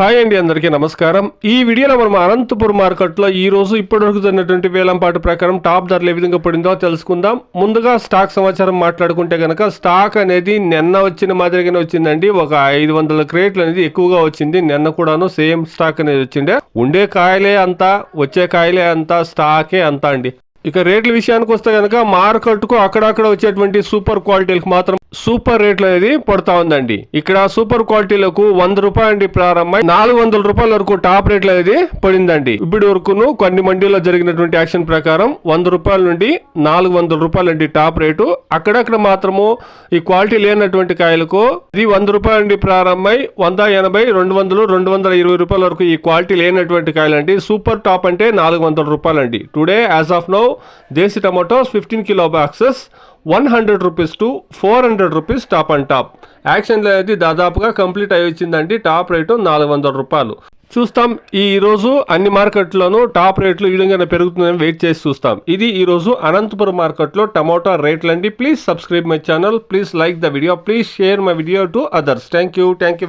Hi అండి అందరికీ నమస్కారం. ఈ వీడియోలో మనం అనంతపురం మార్కెట్లో ఈరోజు ఇప్పటివరకు జరిగినటువంటి వేలంపాటు ప్రకారం టాప్ ధరలు ఏ విధంగా పడిందో తెలుసుకుందాం. ముందుగా స్టాక్ సమాచారం మాట్లాడుకుంటే కనుక స్టాక్ అనేది నిన్న వచ్చిన మాదిరిగానే వచ్చిందండి. ఒక ఐదు వందల క్రేట్లు అనేది ఎక్కువగా వచ్చింది. నిన్న కూడాను సేమ్ స్టాక్ అనేది వచ్చిండే ఉండే కాయలే అంతా వచ్చే కాయలే అంతా స్టాకే అంతా అండి. ఇక రేట్ల విషయానికి వస్తే కనుక మార్కెట్కు అక్కడక్కడ వచ్చేటువంటి సూపర్ క్వాలిటీలకు మాత్రం సూపర్ రేట్లు అనేది పడతా ఉందండి. ఇక్కడ సూపర్ క్వాలిటీలకు వంద రూపాయల నుండి ప్రారంభమై నాలుగు వందల రూపాయల వరకు టాప్ రేట్లు అనేది పడిందండి. ఇప్పటి వరకును కొన్ని మండీలో జరిగినటువంటి యాక్షన్ ప్రకారం వంద రూపాయల నుండి నాలుగు వందల రూపాయల నుండి టాప్ రేటు. అక్కడక్కడ మాత్రము ఈ క్వాలిటీ లేనటువంటి కాయలకు ఇది వంద రూపాయల నుండి ప్రారంభమై వంద ఎనభై రెండు వందలు రెండు వందల ఇరవై రూపాయల వరకు ఈ క్వాలిటీ లేనటువంటి కాయలండి. సూపర్ టాప్ అంటే నాలుగు వందల రూపాయలండి. Today as of no desi tomatoes fifteen kilo boxes one hundred rupees to four hundred rupees top and top. యాక్షన్లో అనేది దాదాపుగా కంప్లీట్ అయి వచ్చిందండి టాప్ రేటు నాలుగు వందల రూపాయలు. చూస్తాం ఈ రోజు అన్ని మార్కెట్లోనూ టాప్ రేట్లు ఈ విధంగానే పెరుగుతుందని వెయిట్ చేసి చూస్తాం. ఇది ఈ రోజు అనంతపురం మార్కెట్లో టమాటో రేట్లు అండి please subscribe my channel please like the video please share my video to others. Thank you thank you.